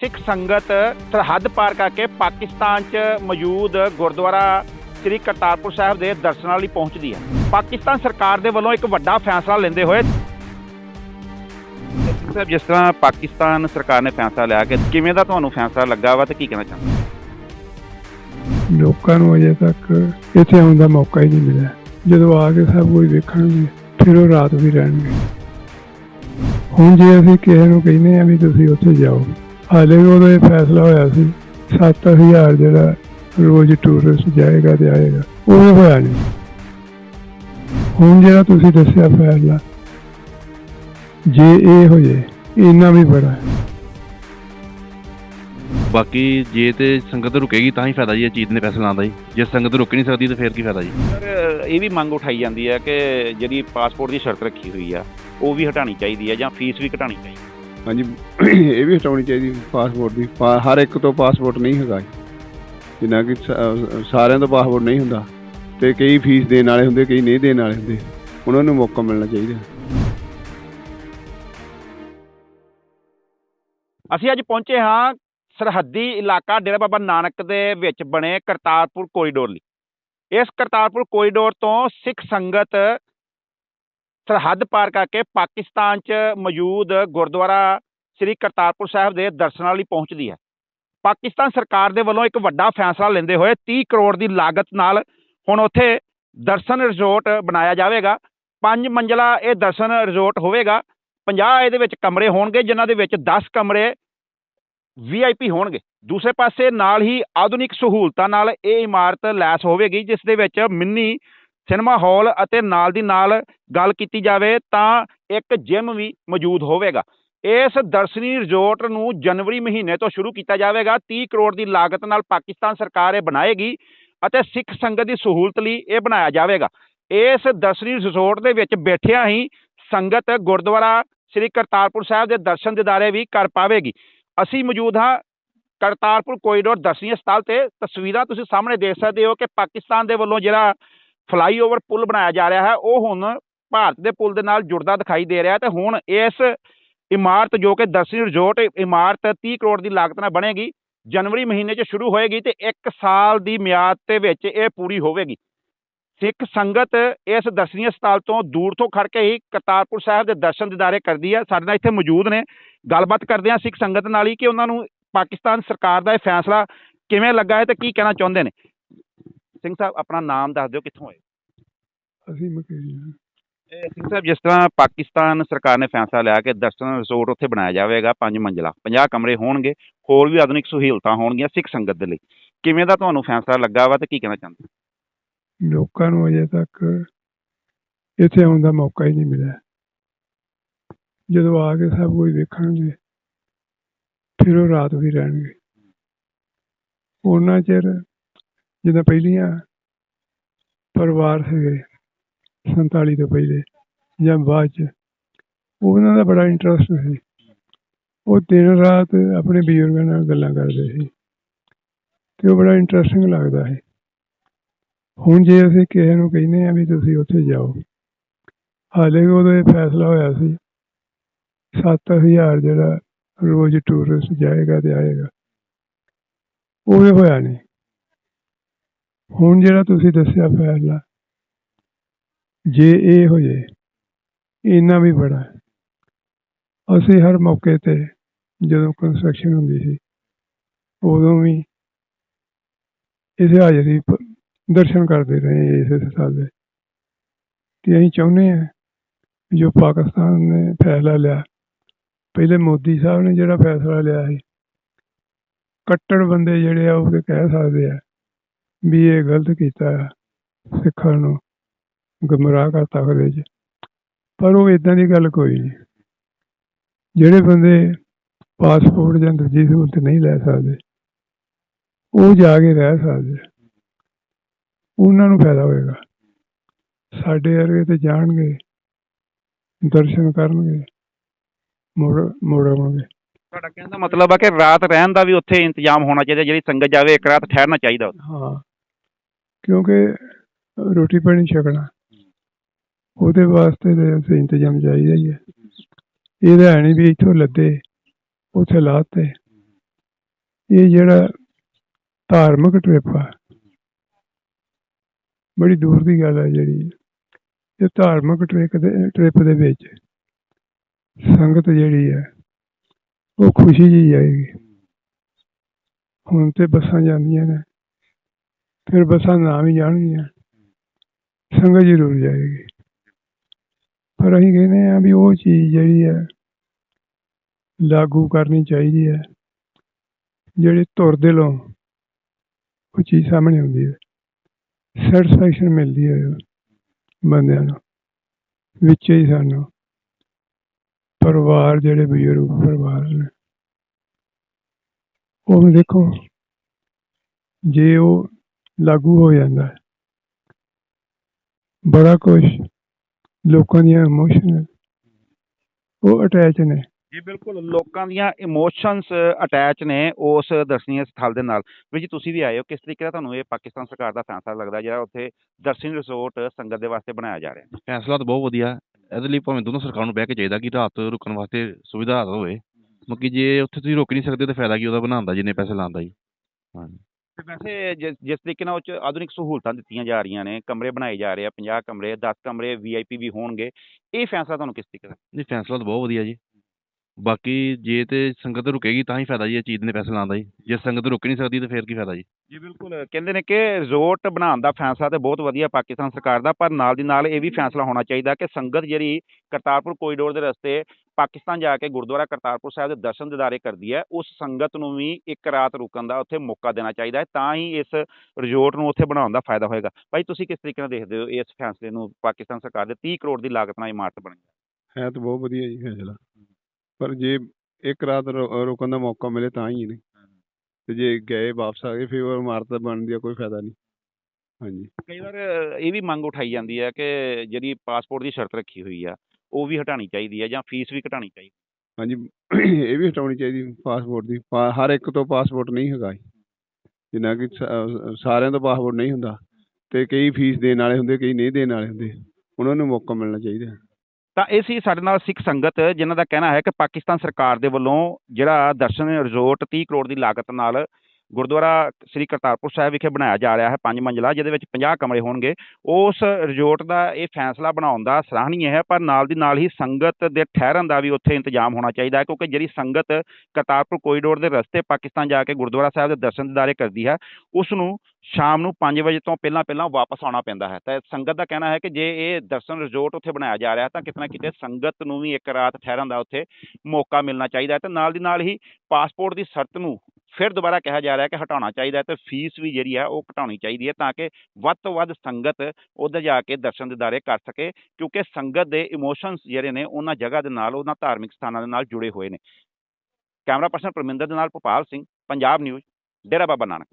ਸਿੱਖ ਸੰਗਤ ਸਰਹੱਦ ਪਾਰ ਕਰਕੇ ਪਾਕਿਸਤਾਨ 'ਚ ਮੌਜੂਦ ਗੁਰਦੁਆਰਾ ਸ੍ਰੀ ਕਰਤਾਰਪੁਰ ਸਾਹਿਬ ਦੇ ਦਰਸ਼ਨਾਂ ਲਈ ਪਹੁੰਚਦੀ ਹੈ। ਪਾਕਿਸਤਾਨ ਸਰਕਾਰ ਦੇ ਵੱਲੋਂ ਇੱਕ ਵੱਡਾ ਫੈਸਲਾ ਲੈਂਦੇ ਹੋਏ ਸਿੰਘ ਸਾਹਿਬ ਜਿਸ ਤਰ੍ਹਾਂ ਪਾਕਿਸਤਾਨ ਸਰਕਾਰ ਨੇ ਫੈਸਲਾ ਲਿਆ ਕਿ ਕਿਵੇਂ ਦਾ ਤੁਹਾਨੂੰ ਫੈਸਲਾ ਲੱਗਾ ਵਾ ਤੇ ਕੀ ਕਹਿਣਾ ਚਾਹੁੰਦੇ ਲੋਕਾਂ ਨੂੰ ਅਜੇ ਤੱਕ ਇੱਥੇ ਆਉਣ ਦਾ ਮੌਕਾ ਹੀ ਨਹੀਂ ਮਿਲਿਆ। ਜਦੋਂ ਆ ਕੇ ਸਭ ਕੁਝ ਵੇਖਣਗੇ ਫਿਰ ਉਹ ਰਾਤ ਵੀ ਰਹਿਣਗੇ। ਹੁਣ ਜੇ ਅਸੀਂ ਕਿਸੇ ਨੂੰ ਕਹਿੰਦੇ ਆ ਵੀ ਤੁਸੀਂ ਉੱਥੇ ਜਾਓ ਹਾਲੇ ਵੀ ਉਦੋਂ ਇਹ ਫੈਸਲਾ ਹੋਇਆ ਸੀ 7000 ਜਿਹੜਾ ਰੋਜ਼ ਟੂਰਿਸਟ ਜਾਏਗਾ ਤੇ ਆਏਗਾ ਉਹ ਵੀ ਹੋਇਆ ਨਹੀਂ ਹੁਣ ਜਿਹੜਾ ਤੁਸੀਂ ਦੱਸਿਆ ਫੈਸਲਾ ਜੇ ਇਹ ਹੋ ਜੇ ਇੰਨਾ ਵੀ ਬੜਾ ਹੈ। ਬਾਕੀ ਜੇ ਤੇ ਸੰਗਤ ਰੁਕੇਗੀ ਤਾਂ ਹੀ ਫਾਇਦਾ ਜੀ ਇਹ ਚੀਜ਼ ਨੇ ਫੈਸਲਾ ਆਉਂਦਾ ਜੀ। ਜੇ ਸੰਗਤ ਰੁਕ ਨਹੀਂ ਸਕਦੀ ਤਾਂ ਫੇਰ ਕੀ ਫਾਇਦਾ ਜੀ? ਸਰ ਇਹ ਵੀ ਮੰਗ ਉਠਾਈ ਜਾਂਦੀ ਹੈ ਕਿ ਜਿਹੜੀ ਪਾਸਪੋਰਟ ਦੀ ਸ਼ਰਤ ਰੱਖੀ ਹੋਈ ਆ ਉਹ ਵੀ ਹਟਾਣੀ ਚਾਹੀਦੀ ਹੈ ਜਾਂ ਫੀਸ ਵੀ ਘਟਾਣੀ ਚਾਹੀਦੀ ਹੈ। ਹਾਂਜੀ, ਇਹ ਵੀ ਹਟਾਉਣੀ ਚਾਹੀਦੀ ਪਾਸਪੋਰਟ ਦੀ। ਪਾ- ਹਰ ਇੱਕ ਤੋਂ ਪਾਸਪੋਰਟ ਨਹੀਂ ਹੈਗਾ ਜਿੰਨਾ ਕਿ ਸ- ਸਾਰਿਆਂ ਤੋਂ ਪਾਸਪੋਰਟ ਨਹੀਂ ਹੁੰਦਾ। ਤੇ ਕਈ ਫੀਸ ਦੇਣ ਵਾਲੇ ਹੁੰਦੇ, ਕਈ ਨਹੀਂ ਦੇਣ ਵਾਲੇ ਹੁੰਦੇ। ਉਹਨਾਂ ਨੂੰ ਮੌਕਾ ਮਿਲਣਾ ਚਾਹੀਦਾ। ਅਸੀਂ ਅੱਜ ਪਹੁੰਚੇ ਹਾਂ ਸਰਹੱਦੀ ਇਲਾਕਾ, ਡੇਰਾ ਬਾਬਾ ਨਾਨਕ ਦੇ ਵਿੱਚ ਬਣੇ ਕਰਤਾਰਪੁਰ ਕੋਰੀਡੋਰ ਲਈ। ਇਸ ਕਰਤਾਰਪੁਰ ਕੋਰੀਡੋਰ ਤੋਂ ਸਿੱਖ ਸੰਗਤ ਸਰਹੱਦ ਪਾਰ ਕਰਕੇ ਪਾਕਿਸਤਾਨ 'ਚ ਮੌਜੂਦ ਗੁਰਦੁਆਰਾ ਸ੍ਰੀ ਕਰਤਾਰਪੁਰ ਸਾਹਿਬ ਦੇ ਦਰਸ਼ਨਾਂ ਲਈ ਪਹੁੰਚਦੀ ਹੈ। ਪਾਕਿਸਤਾਨ ਸਰਕਾਰ ਦੇ ਵੱਲੋਂ ਇੱਕ ਵੱਡਾ ਫੈਸਲਾ ਲੈਂਦੇ ਹੋਏ 30 ਕਰੋੜ ਦੀ ਲਾਗਤ ਨਾਲ ਹੁਣ ਉੱਥੇ ਦਰਸ਼ਨ ਰਿਜ਼ੋਰਟ ਬਣਾਇਆ ਜਾਵੇਗਾ। ਪੰਜ ਮੰਜ਼ਲਾ ਇਹ ਦਰਸ਼ਨ ਰਿਜ਼ੋਰਟ ਹੋਵੇਗਾ। 50 ਇਹਦੇ ਵਿੱਚ ਕਮਰੇ ਹੋਣਗੇ, ਜਿਨ੍ਹਾਂ ਦੇ ਵਿੱਚ 10 ਕਮਰੇ ਵੀਆਈਪੀ ਹੋਣਗੇ। ਦੂਸਰੇ ਪਾਸੇ ਨਾਲ ਹੀ ਆਧੁਨਿਕ ਸਹੂਲਤਾਂ ਨਾਲ ਇਹ ਇਮਾਰਤ ਲੈਸ ਹੋਵੇਗੀ, ਜਿਸ ਦੇ ਵਿੱਚ ਮਿੰਨੀ ਸਿਨੇਮਾ ਹਾਲ ਅਤੇ ਨਾਲ ਦੀ ਨਾਲ ਗੱਲ ਕੀਤੀ ਜਾਵੇ ਤਾਂ ਇੱਕ ਜਿਮ ਵੀ ਮੌਜੂਦ ਹੋਵੇਗਾ। ਇਸ ਦਰਸ਼ਨੀ ਰਿਜ਼ੋਰਟ ਨੂੰ ਜਨਵਰੀ ਮਹੀਨੇ ਤੋਂ ਸ਼ੁਰੂ ਕੀਤਾ ਜਾਵੇਗਾ। 30 ਕਰੋੜ ਦੀ ਲਾਗਤ ਨਾਲ ਪਾਕਿਸਤਾਨ ਸਰਕਾਰ ਇਹ ਬਣਾਏਗੀ ਅਤੇ ਸਿੱਖ ਸੰਗਤ ਦੀ ਸਹੂਲਤ ਲਈ ਇਹ ਬਣਾਇਆ ਜਾਵੇਗਾ। ਇਸ ਦਰਸ਼ਨੀ ਰਿਜ਼ੋਰਟ ਦੇ ਵਿੱਚ ਬੈਠਿਆਂ ਹੀ ਸੰਗਤ ਗੁਰਦੁਆਰਾ ਸ੍ਰੀ ਕਰਤਾਰਪੁਰ ਸਾਹਿਬ ਦੇ ਦਰਸ਼ਨ ਦਿਦਾਰੇ ਵੀ ਕਰ ਪਾਵੇਗੀ। ਅਸੀਂ ਮੌਜੂਦ ਹਾਂ ਕਰਤਾਰਪੁਰ ਕੋਰੀਡੋਰ ਦਰਸ਼ਨੀ ਸਥਲ ਤੇ। ਤਸਵੀਰਾਂ ਤੁਸੀਂ ਸਾਹਮਣੇ ਦੇਖ ਸਕਦੇ ਹੋ ਕਿ ਪਾਕਿਸਤਾਨ ਦੇ ਵੱਲੋਂ ਜਿਹੜਾ ਫਲਾਈਓਵਰ ਪੁਲ ਬਣਾਇਆ ਜਾ ਰਿਹਾ ਹੈ, ਉਹ ਹੁਣ ਭਾਰਤ ਦੇ ਪੁਲ ਦੇ ਨਾਲ ਜੁੜਦਾ ਦਿਖਾਈ ਦੇ ਰਿਹਾ ਹੈ ਤੇ ਹੁਣ ਇਸ ਇਮਾਰਤ ਜੋ ਕਿ ਦਰਸ਼ਨੀ ਰਿਜ਼ੋਰਟ ਇਮਾਰਤ 30 ਕਰੋੜ ਦੀ ਲਾਗਤ ਨਾਲ ਬਣੇਗੀ, ਜਨਵਰੀ ਮਹੀਨੇ 'ਚ ਸ਼ੁਰੂ ਹੋਏਗੀ ਤੇ 1 ਸਾਲ ਦੀ ਮਿਆਦ ਦੇ ਵਿੱਚ ਇਹ ਪੂਰੀ ਹੋਵੇਗੀ। ਸਿੱਖ ਸੰਗਤ ਇਸ ਦਰਸ਼ਨੀ ਸਥਲ ਤੋਂ ਦੂਰ ਤੋਂ ਖੜ ਕੇ ਹੀ ਕਰਤਾਰਪੁਰ ਸਾਹਿਬ ਦੇ ਦਰਸ਼ਨ ਦਿਦਾਰੇ ਕਰਦੀ ਹੈ, ਸਾਡੇ ਨਾਲ ਇੱਥੇ ਮੌਜੂਦ ਨੇ। ਗੱਲਬਾਤ ਕਰਦੇ ਹਾਂ ਸਿੱਖ ਸੰਗਤ ਨਾਲ ਹੀ ਕਿ ਉਹਨਾਂ ਨੂੰ ਪਾਕਿਸਤਾਨ ਸਰਕਾਰ ਦਾ ਇਹ ਫੈਸਲਾ ਕਿਵੇਂ ਲੱਗਾ ਹੈ ਤੇ ਕੀ ਕਹਿਣਾ ਚਾਹੁੰਦੇ ਨੇ? ਸਿੰਘ ਸਾਹਿਬ ਆਪਣਾ ਨਾਮ ਦੱਸ ਦਿਓ ਕਿੱਥੋਂ ਆਏ? ਅਸੀਂ ਮਕੇਰੀ ਹਾਂ। ਇਹ ਸਿੰਘ ਸਾਹਿਬ ਜਿਸ ਤਰ੍ਹਾਂ ਪਾਕਿਸਤਾਨ ਸਰਕਾਰ ਨੇ ਫੈਸਲਾ ਲਿਆ ਕਿ ਦਰਸ਼ਨ ਰਿਜ਼ੋਰਟ ਉੱਥੇ ਬਣਾਇਆ ਜਾਵੇਗਾ ਪੰਜ ਮੰਜ਼ਲਾ 50 ਕਮਰੇ ਹੋਣਗੇ ਹੋਰ ਵੀ ਆਧੁਨਿਕ ਸਹੂਲਤਾਂ ਹੋਣਗੀਆਂ ਸਿੱਖ ਸੰਗਤ ਦੇ ਲਈ। ਕਿਵੇਂ ਦਾ ਤੁਹਾਨੂੰ ਫੈਸਲਾ ਲੱਗਾ ਵਾ ਤੇ ਕੀ ਕਹਿਣਾ ਚਾਹੁੰਦੇ? ਲੋਕਾਂ ਨੂੰ ਅਜੇ ਤੱਕ ਇੱਥੇ ਆਉਣ ਦਾ ਮੌਕਾ ਹੀ ਨਹੀਂ ਮਿਲਿਆ। ਜਦੋਂ ਆ ਕੇ ਸਭ ਕੁਝ ਵੇਖਣਗੇ ਫਿਰ ਉਹ ਰਾਤ ਵੀ ਰਹਿਣਗੇ। ਉਹਨਾਂ ਚਿਰ ਜਿੱਦਾਂ ਪਹਿਲੀਆਂ ਪਰਿਵਾਰ ਸੀਗੇ 47 ਤੋਂ ਪਹਿਲੇ ਜਾਂ ਬਾਅਦ ਚ, ਉਹਨਾਂ ਦਾ ਬੜਾ ਇੰਟਰਸਟ ਸੀ। ਉਹ ਦਿਨ ਰਾਤ ਆਪਣੇ ਬਜ਼ੁਰਗਾਂ ਨਾਲ ਗੱਲਾਂ ਕਰਦੇ ਸੀ ਤੇ ਉਹ ਬੜਾ ਇੰਟਰਸਟਿੰਗ ਲੱਗਦਾ ਸੀ। ਹੁਣ ਜੇ ਅਸੀਂ ਕਿਸੇ ਨੂੰ ਕਹਿੰਦੇ ਆ ਵੀ ਤੁਸੀਂ ਉੱਥੇ ਜਾਓ, ਹਾਲੇ ਵੀ ਉਦੋਂ ਇਹ ਫੈਸਲਾ ਹੋਇਆ ਸੀ 7000 ਜਿਹੜਾ ਰੋਜ਼ ਟੂਰਿਸਟ ਜਾਏਗਾ ਤੇ ਆਏਗਾ, ਉਹ ਵੀ ਹੋਇਆ ਨਹੀਂ। ਹੁਣ ਜਿਹੜਾ ਤੁਸੀਂ ਦੱਸਿਆ ਫੈਸਲਾ ਜੇ ਇਹ ਹੋ ਜੇ ਇੰਨਾ ਵੀ ਬੜਾ। ਅਸੀਂ ਹਰ ਮੌਕੇ ਤੇ ਜਦੋਂ ਕੰਸਟਰਕਸ਼ਨ ਹੁੰਦੀ ਸੀ, ਉਦੋਂ ਵੀ ਇਸੇ ਹਾਜ਼ਰੀ ਪ- ਦਰਸ਼ਨ ਕਰਦੇ ਰਹੇ ਇਸ ਸਥਲ ਦੇ। ਤੇ ਅਸੀਂ ਚਾਹੁੰਦੇ ਹਾਂ ਜੋ ਪਾਕਿਸਤਾਨ ਨੇ ਫੈਸਲਾ ਲਿਆ। ਪਹਿਲੇ ਮੋਦੀ ਸਾਹਿਬ ਨੇ ਜਿਹੜਾ ਫੈਸਲਾ ਲਿਆ ਸੀ, ਕੱਟੜ ਬੰਦੇ ਜਿਹੜੇ ਆ ਉਹ ਤੇ ਕਹਿ ਸਕਦੇ ਆ ਵੀ ਇਹ ਗਲਤ ਕੀਤਾ ਆ, ਸਿੱਖਾਂ ਨੂੰ ਗੁੰਮਰਾਹ ਕਰਤਾ ਉਹਦੇ 'ਚ ਪਰ ਉਹ ਇਦਾਂ ਦੀ ਗੱਲ ਕੋਈ ਨਹੀਂ। ਜਿਹੜੇ ਬੰਦੇ ਪਾਸਪੋਰਟ ਜਾਂ ਦੂਜੀ ਸਹੂਲਤ ਨਹੀਂ ਲੈ ਸਕਦੇ ਉਹ ਜਾ ਕੇ ਰਹਿ ਸਕਦੇ। ਉਹਨਾਂ ਨੂੰ ਫਾਇਦਾ ਹੋਏਗਾ। ਸਾਡੇ ਵਰਗੇ ਤੇ ਜਾਣਗੇ ਦਰਸ਼ਨ ਕਰਨਗੇ ਮੁੜ ਮੁੜ ਆਉਣਗੇ ਤੁਹਾਡਾ ਕਹਿਣ ਦਾ ਮਤਲਬ ਆ ਕਿ ਰਾਤ ਰਹਿਣ ਦਾ ਵੀ ਉੱਥੇ ਇੰਤਜ਼ਾਮ ਹੋਣਾ ਚਾਹੀਦਾ ਜਿਹੜੀ ਸੰਗਤ ਜਾਵੇ ਇੱਕ ਰਾਤ ਠਹਿਰਨਾ ਚਾਹੀਦਾ। ਹਾਂ। ਕਿਉਂਕਿ ਰੋਟੀ ਪਾਣੀ ਛਕਣਾ। ਉਹਦੇ ਵਾਸਤੇ ਤੇ ਅਸੀਂ ਇੰਤਜ਼ਾਮ ਚਾਹੀਦਾ ਹੀ ਹੈ ਇਹਦਾ ਹੈ ਨਹੀਂ ਵੀ ਇੱਥੋਂ ਲੱਦੇ, ਉੱਥੇ ਲਾਤੇ। ਇਹ ਜਿਹੜਾ ਧਾਰਮਿਕ ਟ੍ਰਿਪ ਆ, ਬੜੀ ਦੂਰ ਦੀ ਗੱਲ ਹੈ ਜਿਹੜੀ। ਇਹ ਧਾਰਮਿਕ ਟ੍ਰਿਪ ਦੇ ਟ੍ਰਿਪ ਦੇ ਵਿੱਚ ਸੰਗਤ ਜਿਹੜੀ ਹੈ, ਉਹ ਖੁਸ਼ੀ ਜੀ ਜਾਏਗੀ ਹੁਣ ਤੇ ਬੱਸਾਂ ਜਾਂਦੀਆਂ ਨੇ। ਫਿਰ ਬੱਸਾਂ ਨਾ ਵੀ ਜਾਣਗੀਆਂ। ਸੰਗਤ ਜ਼ਰੂਰ ਜਾਏਗੀ। ਪਰ ਅਸੀਂ ਕਹਿੰਦੇ ਆ ਵੀ ਉਹ ਚੀਜ਼ ਜਿਹੜੀ ਹੈ, ਲਾਗੂ ਕਰਨੀ ਚਾਹੀਦੀ ਹੈ। ਜਿਹੜੇ ਧੁਰ ਦਿਲੋਂ ਉਹ ਚੀਜ਼ ਸਾਹਮਣੇ ਆਉਂਦੀ ਹੈ। ਸੈਟੀਸਫੈਕਸ਼ਨ ਮਿਲਦੀ ਹੈ ਬੰਦਿਆਂ ਨੂੰ, ਵਿੱਚ ਹੀ ਸਾਨੂੰ। ਪਰਿਵਾਰ ਜਿਹੜੇ ਬਜ਼ੁਰਗ ਪਰਿਵਾਰ ਨੇ, ਉਹ ਦੇਖੋ, ਜੇ ਉਹ ਲਾਗੂ ਹੋ ਜਾਂਦਾ ਹੈ, ਬੜਾ ਕੁਝ ਲੋਕਾਂ ਦੀਆਂ ਇਮੋਸ਼ਨ ਉਹ ਅਟੈਚ ਨੇ। ਜੀ ਬਿਲਕੁਲ ਲੋਕਾਂ ਦੀਆਂ ਇਮੋਸ਼ਨਸ ਅਟੈਚ ਨੇ ਉਸ ਦਰਸ਼ਨੀ ਸਥਲ ਦੇ ਨਾਲ। ਵੀ ਜੀ ਤੁਸੀਂ ਵੀ ਆਏ ਹੋ ਕਿਸ ਤਰੀਕੇ ਦਾ ਤੁਹਾਨੂੰ ਇਹ ਪਾਕਿਸਤਾਨ ਸਰਕਾਰ ਦਾ ਫੈਸਲਾ ਲੱਗਦਾ ਜਿਹੜਾ ਉੱਥੇ ਦਰਸ਼ਨੀ ਰਿਜ਼ੋਰਟ ਸੰਗਤ ਦੇ ਵਾਸਤੇ ਬਣਾਇਆ ਜਾ ਰਿਹਾ ਫੈਸਲਾ ਤਾਂ ਬਹੁਤ ਵਧੀਆ। ਇਹਦੇ ਲਈ ਭਾਵੇਂ ਦੋਨੋਂ ਸਰਕਾਰਾਂ ਨੂੰ ਬਹਿ ਕੇ ਚਾਹੀਦਾ ਕਿ ਰਾਤ ਰੁਕਣ ਵਾਸਤੇ ਸੁਵਿਧਾ ਹੋਵੇ। ਬਾਕੀ ਜੇ ਉੱਥੇ ਤੁਸੀਂ ਰੁਕ ਨਹੀਂ ਸਕਦੇ ਤਾਂ ਫਾਇਦਾ ਕੀ ਉਹਦਾ ਬਣਾਉਣ ਦਾ ਜਿੰਨੇ ਪੈਸੇ ਲਾਉਂਦਾ ਜੀ। ਹਾਂਜੀ। ਤੇ ਵੈਸੇ ਜਿਸ ਜਿਸ ਤਰੀਕੇ ਨਾਲ ਉਹ 'ਚ ਆਧੁਨਿਕ ਸਹੂਲਤਾਂ ਦਿੱਤੀਆਂ ਜਾ ਰਹੀਆਂ ਨੇ, ਕਮਰੇ ਬਣਾਏ ਜਾ ਰਹੇ ਆ 50 ਕਮਰੇ 10 ਕਮਰੇ ਵੀਆਈਪੀ ਵੀ ਹੋਣਗੇ, ਇਹ ਫੈਸਲਾ ਤੁਹਾਨੂੰ ਕਿਸ ਤਰੀਕੇ ਦਾ? ਨਹੀਂ, ਫੈਸਲਾ ਤਾਂ ਬਹੁਤ ਵਧੀਆ ਜੀ। ਬਾਕੀ ਜੇ ਤੇ ਸੰਗਤ ਰੁਕੇਗੀ ਤਾਂ ਹੀ ਫਾਇਦਾ ਜੀ ਇਹ ਚੀਜ਼ ਦੇ ਪੈਸੇ ਲਾਉਣ ਦਾ ਜੀ। ਜੇ ਸੰਗਤ ਰੁਕ ਨਹੀਂ ਸਕਦੀ ਤਾਂ ਫੇਰ ਕੀ ਫਾਇਦਾ ਜੀ? ਜੀ ਬਿਲਕੁਲ ਕਹਿੰਦੇ ਨੇ ਕਿ ਰਿਜ਼ੋਰਟ ਬਣਾਉਣ ਦਾ ਫੈਸਲਾ ਤੇ ਬਹੁਤ ਵਧੀਆ ਪਾਕਿਸਤਾਨ ਸਰਕਾਰ ਦਾ ਪਰ ਨਾਲ ਦੀ ਨਾਲ ਇਹ ਵੀ ਫੈਸਲਾ ਹੋਣਾ ਚਾਹੀਦਾ ਕਿ ਸੰਗਤ ਜਿਹੜੀ ਕਰਤਾਰਪੁਰ ਕੋਰੀਡੋਰ ਦੇ ਰਸਤੇ ਪਾਕਿਸਤਾਨ ਜਾ ਕੇ ਗੁਰਦੁਆਰਾ ਕਰਤਾਰਪੁਰ ਸਾਹਿਬ ਦੇ ਦਰਸ਼ਨ ਦਿਦਾਰੇ ਕਰਦੀ ਹੈ ਉਸ ਸੰਗਤ ਨੂੰ ਵੀ ਇੱਕ ਰਾਤ ਰੁਕਣ ਦਾ ਉੱਥੇ ਮੌਕਾ ਦੇਣਾ ਚਾਹੀਦਾ ਹੈ ਤਾਂ ਹੀ ਇਸ ਰਿਜ਼ੋਰਟ ਨੂੰ ਉੱਥੇ ਬਣਾਉਣ ਦਾ ਫਾਇਦਾ ਹੋਏਗਾ। ਭਾਈ ਤੁਸੀਂ ਕਿਸ ਤਰੀਕੇ ਨਾਲ ਦੇਖਦੇ ਹੋ ਇਸ ਫੈਸਲੇ ਨੂੰ ਪਾਕਿਸਤਾਨ ਸਰਕਾਰ ਦੇ 30 ਕਰੋੜ ਦੀ ਲਾਗਤ ਨਾਲ ਇਮਾਰਤ ਬਣੀ ਹੈ ਤਾਂ ਬਹੁਤ ਵਧੀਆ ਜੀ ਫੈਸਲਾ। ਪਰ ਜੇ ਇੱਕ ਰਾਤ ਰੁ- ਰੁਕਣ ਦਾ ਮੌਕਾ ਮਿਲੇ ਤਾਂ ਹੀ ਨੇ। ਤੇ ਜੇ ਗਏ ਵਾਪਸ ਆ ਗਏ ਫਿਰ ਉਹ ਇਮਾਰਤ ਬਣਨ ਦਾ ਕੋਈ ਫਾਇਦਾ ਨਹੀਂ। ਹਾਂਜੀ। ਕਈ ਵਾਰ ਇਹ ਵੀ ਮੰਗ ਉਠਾਈ ਜਾਂਦੀ ਹੈ ਕਿ ਜਿਹੜੀ ਪਾਸਪੋਰਟ ਦੀ ਸ਼ਰਤ ਰੱਖੀ ਹੋਈ ਆ ਉਹ ਵੀ ਹਟਾਣੀ ਚਾਹੀਦੀ ਹੈ ਜਾਂ ਫੀਸ ਵੀ ਘਟਾਣੀ ਚਾਹੀਦੀ ਹਾਂਜੀ। ਇਹ ਵੀ ਹਟਾਉਣੀ ਚਾਹੀਦੀ ਪਾਸਪੋਰਟ ਦੀ। ਪਾ- ਹਰ ਇੱਕ ਤੋਂ ਪਾਸਪੋਰਟ ਨਹੀਂ ਹੈਗਾ ਜੀ। ਜਿੰਨਾ ਕਿ ਸ- ਅਹ ਸਾਰਿਆਂ ਤੋਂ ਪਾਸਪੋਰਟ ਨਹੀਂ ਹੁੰਦਾ। ਤੇ ਕਈ ਫੀਸ ਦੇਣ ਵਾਲੇ ਹੁੰਦੇ ਕਈ ਨਹੀਂ ਦੇਣ ਵਾਲੇ ਹੁੰਦੇ। ਉਹਨਾਂ ਨੂੰ ਮੌਕਾ ਮਿਲਣਾ ਚਾਹੀਦਾ। ਤਾਂ ਇਹ ਸੀ ਸਾਡੇ ਨਾਲ ਸਿੱਖ ਸੰਗਤ, ਜਿਨ੍ਹਾਂ ਦਾ ਕਹਿਣਾ ਹੈ ਕਿ ਪਾਕਿਸਤਾਨ ਸਰਕਾਰ ਦੇ ਵੱਲੋਂ ਜਿਹੜਾ ਦਰਸ਼ਨ ਰਿਜ਼ੋਰਟ 30 ਕਰੋੜ ਦੀ ਲਾਗਤ ਨਾਲ ਗੁਰਦੁਆਰਾ ਸ੍ਰੀ ਕਰਤਾਰਪੁਰ ਸਾਹਿਬ ਵਿਖੇ ਬਣਾਇਆ ਜਾ ਰਿਹਾ ਹੈ ਪੰਜ ਮੰਜ਼ਲਾ, ਜਿਹਦੇ ਵਿੱਚ 50 ਕਮਰੇ ਹੋਣਗੇ। ਉਸ ਰਿਜ਼ੋਰਟ ਦਾ ਇਹ ਫੈਸਲਾ ਬਣਾਉਣ ਦਾ ਸਰਾਹਨੀय ਹੈ ਪਰ ਨਾਲ ਦੀ ਨਾਲ ਹੀ ਸੰਗਤ ਦੇ ਠਹਿਰਨ ਦਾ ਵੀ ਉੱਥੇ ਇੰਤਜ਼ਾਮ ਹੋਣਾ ਚਾਹੀਦਾ ਹੈ, ਕਿਉਂਕਿ ਜਿਹੜੀ ਸੰਗਤ ਕਰਤਾਰਪੁਰ ਕੋਰੀਡੋਰ ਦੇ ਰਸਤੇ ਪਾਕਿਸਤਾਨ ਜਾ ਕੇ ਗੁਰਦੁਆਰਾ ਸਾਹਿਬ ਦੇ ਦਰਸ਼ਨ ਦਿਦਾਰੇ ਕਰਦੀ ਹੈ ਉਸ ਨੂੰ ਸ਼ਾਮ ਨੂੰ 5 ਵਜੇ ਤੋਂ ਪਹਿਲਾਂ ਪਹਿਲਾਂ ਵਾਪਸ ਆਉਣਾ ਪੈਂਦਾ ਹੈ। ਤਾਂ ਸੰਗਤ ਦਾ ਕਹਿਣਾ ਹੈ ਕਿ ਜੇ ਇਹ ਦਰਸ਼ਨ ਰਿਜ਼ੋਰਟ ਉੱਥੇ ਬਣਾਇਆ ਜਾ ਰਿਹਾ ਤਾਂ ਕਿਤੇ ਨਾ ਕਿਤੇ ਸੰਗਤ ਨੂੰ ਵੀ ਇੱਕ ਰਾਤ ਠਹਿਰਨ ਦਾ ਉੱਥੇ ਮੌਕਾ ਮਿਲਣਾ ਚਾਹੀਦਾ ਹੈ। ਤੇ ਨਾਲ ਦੀ ਨਾਲ ਹੀ ਪਾਸਪੋਰਟ ਦੀ ਸ਼ਰਤ ਨੂੰ ਫਿਰ ਦੁਬਾਰਾ ਕਿਹਾ ਜਾ ਰਿਹਾ ਕਿ ਹਟਾਉਣਾ ਚਾਹੀਦਾ ਹੈ ਤੇ ਫੀਸ ਵੀ ਜਿਹੜੀ ਹੈ ਉਹ ਘਟਾਉਣੀ ਚਾਹੀਦੀ ਹੈ ਤਾਂ ਕਿ ਵੱਧ ਤੋਂ ਵੱਧ ਸੰਗਤ ਉੱਧਰ ਜਾ ਕੇ ਦਰਸ਼ਨ ਦਿਦਾਰੇ ਕਰ ਸਕੇ, ਕਿਉਂਕਿ ਸੰਗਤ ਦੇ ਇਮੋਸ਼ਨਸ ਜਿਹੜੇ ਨੇ ਉਹਨਾਂ ਜਗ੍ਹਾ ਦੇ ਨਾਲ, ਉਹਨਾਂ ਧਾਰਮਿਕ ਸਥਾਨਾਂ ਦੇ ਨਾਲ ਜੁੜੇ ਹੋਏ ਨੇ। ਕੈਮਰਾ ਪਰਸਨ ਪਰਮਿੰਦਰ ਦੇ ਨਾਲ ਭੋਪਾਲ ਸਿੰਘ, ਪੰਜਾਬ ਨਿਊਜ਼ ਡੇਰਾ ਬਾਬਾ ਨਾਨਕ।